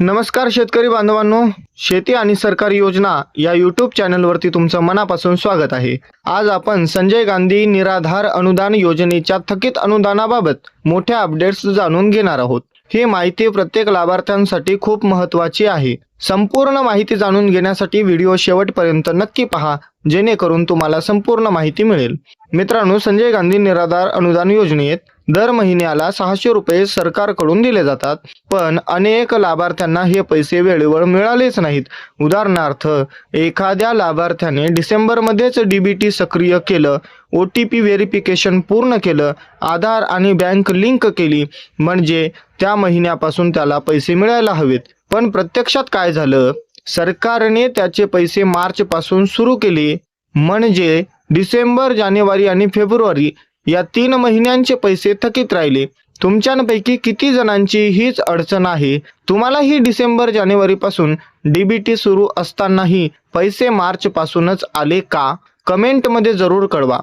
नमस्कार शेतकरी बांधवांनो शेती आणि सरकारी योजना या युट्यूब चॅनलवरती तुमचं मनापासून स्वागत आहे. आज आपण संजय गांधी निराधार अनुदान योजनेच्या थकीत अनुदानाबाबत मोठ्या अपडेट्स जाणून घेणार आहोत. ही माहिती प्रत्येक लाभार्थ्यांसाठी खूप महत्त्वाची आहे. संपूर्ण माहिती जाणून घेण्यासाठी व्हिडिओ शेवटपर्यंत नक्की पहा जेणेकरून तुम्हाला संपूर्ण माहिती मिळेल. मित्रांनो संजय गांधी निराधार अनुदान योजनेत दर महिन्याला सहाशे रुपये सरकारकडून दिले जातात. पण अनेक लाभार्थ्यांना हे पैसे वेळेवर मिळालेच नाहीत. उदाहरणार्थ एखाद्या लाभार्थ्याने डिसेंबरमध्येच डीबीटी सक्रिय केलं ओ टी पी व्हेरिफिकेशन पूर्ण केलं आधार आणि बँक लिंक केली म्हणजे त्या महिन्यापासून त्याला पैसे मिळायला हवेत. पण प्रत्यक्षात काय झालं? सरकारने त्याचे पैसे मार्च पासून सुरू केले. म्हणजे डिसेंबर जानेवारी आणि फेब्रुवारी या तीन महिन्यांचे पैसे थकीत राहिले. तुमच्यापैकी किती जणांची हीच अडचण आहे? तुम्हाला ही डिसेंबर जानेवारी पासून डीबीटी सुरू असतानाही पैसे मार्च पासूनच आले का? कमेंटमध्ये जरूर कळवा.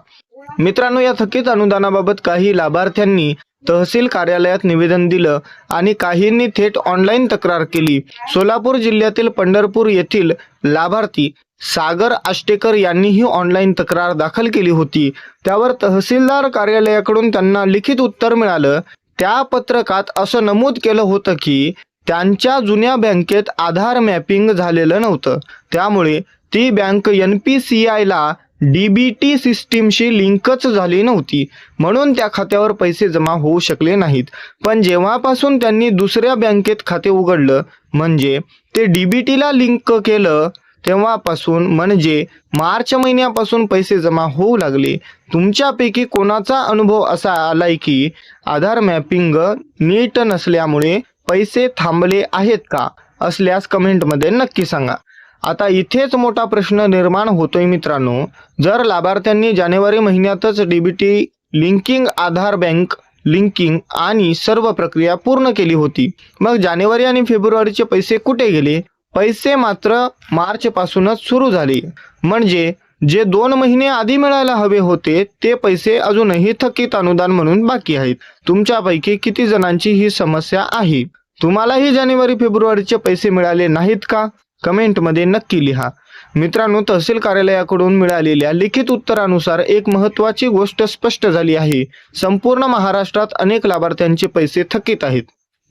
मित्रांनो या थकीत अनुदानाबाबत काही लाभार्थ्यांनी तहसील कार्यालयात निवेदन दिलं आणि काहींनी थेट ऑनलाईन तक्रार केली. सोलापूर जिल्ह्यातील पंढरपूर येथील लाभार्थी सागर आष्टेकर यांनीही ऑनलाईन तक्रार दाखल केली होती. त्यावर तहसीलदार कार्यालयाकडून त्यांना लिखित उत्तर मिळालं. त्या पत्रकात असं नमूद केलं होतं की त्यांच्या जुन्या बँकेत आधार मॅपिंग झालेलं नव्हतं. त्यामुळे ती बँक एन पी सी आयला डी बी टी सिस्टीमशी लिंकच झाली नव्हती. म्हणून त्या खात्यावर पैसे जमा होऊ शकले नाहीत. पण जेव्हापासून त्यांनी दुसऱ्या बँकेत खाते उघडलं म्हणजे ते डी बी टीला लिंक केलं तेव्हापासून म्हणजे मार्च महिन्यापासून पैसे जमा होऊ लागले. तुमच्यापैकी कोणाचा अनुभव असा आलाय की आधार मॅपिंग नीट नसल्यामुळे पैसे थांबले आहेत का? असल्यास कमेंटमध्ये नक्की सांगा. आता इथेच मोठा प्रश्न निर्माण होतोय मित्रांनो. जर लाभार्थ्यांनी जानेवारी महिन्यातच DBT linking Aadhaar bank linking आणि सर्व प्रक्रिया पूर्ण केली होती मग जानेवारी आणि फेब्रुवारीचे पैसे कुठे गेले? पैसे मात्र मार्चपासूनच सुरू झाले. म्हणजे जे दोन महिने आधी मिळायला हवे होते ते पैसे अजूनही थकीत अनुदान म्हणून बाकी आहेत. तुमच्यापैकी किती जणांची ही समस्या आहे? तुम्हालाही जानेवारी फेब्रुवारीचे पैसे मिळाले नाहीत का? कमेंटमध्ये नक्की लिहा. मित्रांनो तहसील कार्यालयाकडून मिळालेल्या लिखित उत्तरानुसार एक महत्त्वाची गोष्ट स्पष्ट झाली आहे. संपूर्ण महाराष्ट्रात अनेक लाभार्थ्यांचे पैसे थकीत आहेत.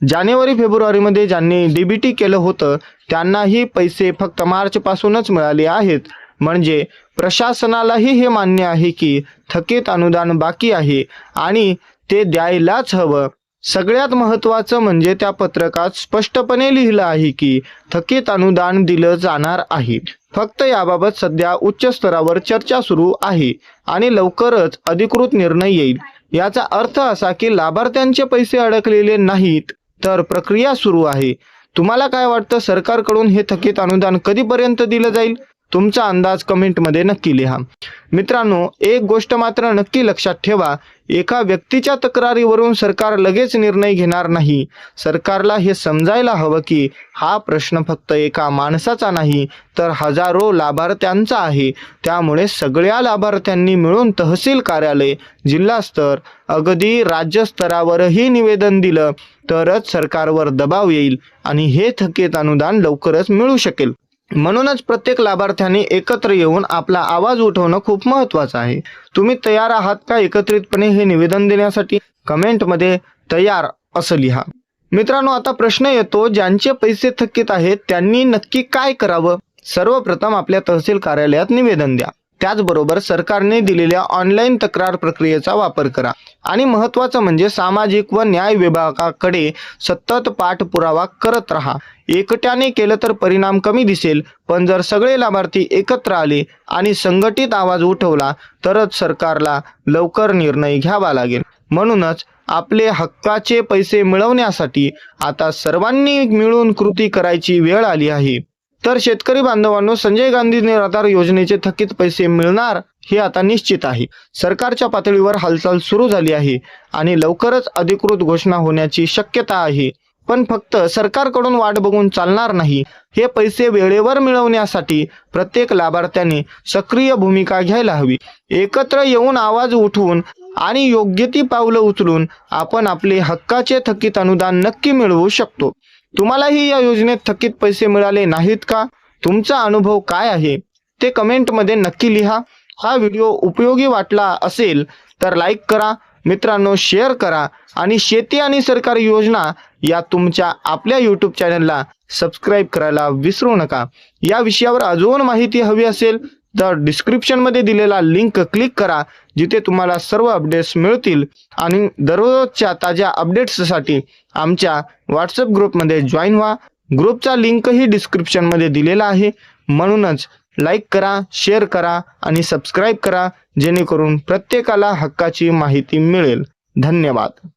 जानेवारी फेब्रुवारीमध्ये ज्यांनी डीबीटी केलं होतं त्यांनाही पैसे फक्त मार्चपासूनच मिळाले आहेत. म्हणजे प्रशासनालाही हे मान्य आहे की थकीत अनुदान बाकी आहे आणि ते द्यायलाच हवं. सगळ्यात महत्त्वाचं म्हणजे त्या पत्रकात स्पष्टपणे लिहिलं आहे की थकीत अनुदान दिलं जाणार आहे. फक्त याबाबत सध्या उच्च स्तरावर चर्चा सुरू आहे आणि लवकरच अधिकृत निर्णय येईल. याचा अर्थ असा की लाभार्थ्यांचे पैसे अडकलेले नाहीत. तर प्रक्रिया सुरू आहे. तुम्हाला काय वाटतं? सरकारकडून हे थकीत अनुदान कधीपर्यंत दिलं जाईल? तुमचा अंदाज कमेंटमध्ये नक्की लिहा. मित्रांनो एक गोष्ट मात्र नक्की लक्षात ठेवा एका व्यक्तीच्या तक्रारीवरून सरकार लगेच निर्णय घेणार नाही. सरकारला हे समजायला हवं की हा प्रश्न फक्त एका माणसाचा नाही तर हजारो लाभार्थ्यांचा आहे. त्यामुळे सगळ्या लाभार्थ्यांनी मिळून तहसील कार्यालय जिल्हास्तर अगदी राज्यस्तरावरही निवेदन दिलं तरच सरकारवर दबाव येईल आणि हे थकीत अनुदान लवकरच मिळू शकेल. म्हणूनच प्रत्येक लाभार्थ्याने एकत्र येऊन आपला आवाज उठवणं खूप महत्त्वाचं आहे. तुम्ही तयार आहात का एकत्रितपणे हे निवेदन देण्यासाठी? कमेंटमध्ये तयार असं लिहा. मित्रांनो आता प्रश्न येतो ज्यांचे पैसे थकीत आहेत त्यांनी नक्की काय करावं? सर्वप्रथम आपल्या तहसील कार्यालयात निवेदन द्या. त्याचबरोबर सरकारने दिलेल्या ऑनलाईन तक्रार प्रक्रियेचा वापर करा. आणि महत्त्वाचं म्हणजे सामाजिक व न्याय विभागाकडे सतत पाठपुरावा करत राहा. एकट्याने केलं तर परिणाम कमी दिसेल पण जर सगळे लाभार्थी एकत्र आले आणि संघटित आवाज उठवला तरच सरकारला लवकर निर्णय घ्यावा लागेल. म्हणूनच आपले हक्काचे पैसे मिळवण्यासाठी आता सर्वांनी मिळून कृती करायची वेळ आली आहे. तर शेतकरी बांधवांनो संजय गांधी निराधार योजनेचे थकीत पैसे मिळणार हे आता निश्चित आहे. सरकारच्या पातळीवर हालचाल सुरू झाली आहे आणि लवकरच अधिकृत घोषणा होण्याची शक्यता आहे. पण फक्त सरकारकडून वाट बघून चालणार नाही. हे पैसे वेळेवर मिळवण्यासाठी प्रत्येक लाभार्थ्याने सक्रिय भूमिका घ्यायला हवी. एकत्र येऊन आवाज उठवून आणि योग्य ती पावलं उचलून आपण आपले हक्काचे थकीत अनुदान नक्की मिळवू शकतो. तुम्हालाही या योजनेत थकीत पैसे मिळाले नाहीत का? तुमचा अनुभव काय आहे? ते कमेंटमध्ये नक्की लिहा. हा व्हिडिओ उपयोगी वाटला असेल तर लाईक करा मित्रांनो शेअर करा आणि शेती आणि सरकारी योजना या तुमच्या आपल्या यूट्यूब चॅनलला सबस्क्राईब करायला विसरू नका. या विषयावर अजून माहिती हवी असेल तर डिस्क्रिप्शनमध्ये दिलेला लिंक क्लिक करा जिथे तुम्हाला सर्व अपडेट्स मिळतील. आणि दररोजच्या ताज्या अपडेट्ससाठी आमच्या व्हॉट्सअप ग्रुपमध्ये जॉईन व्हा. ग्रुपचा लिंकही डिस्क्रिप्शनमध्ये दिलेला आहे. म्हणूनच लाईक करा शेअर करा आणि सबस्क्राईब करा जेणेकरून प्रत्येकाला हक्काची माहिती मिळेल. धन्यवाद.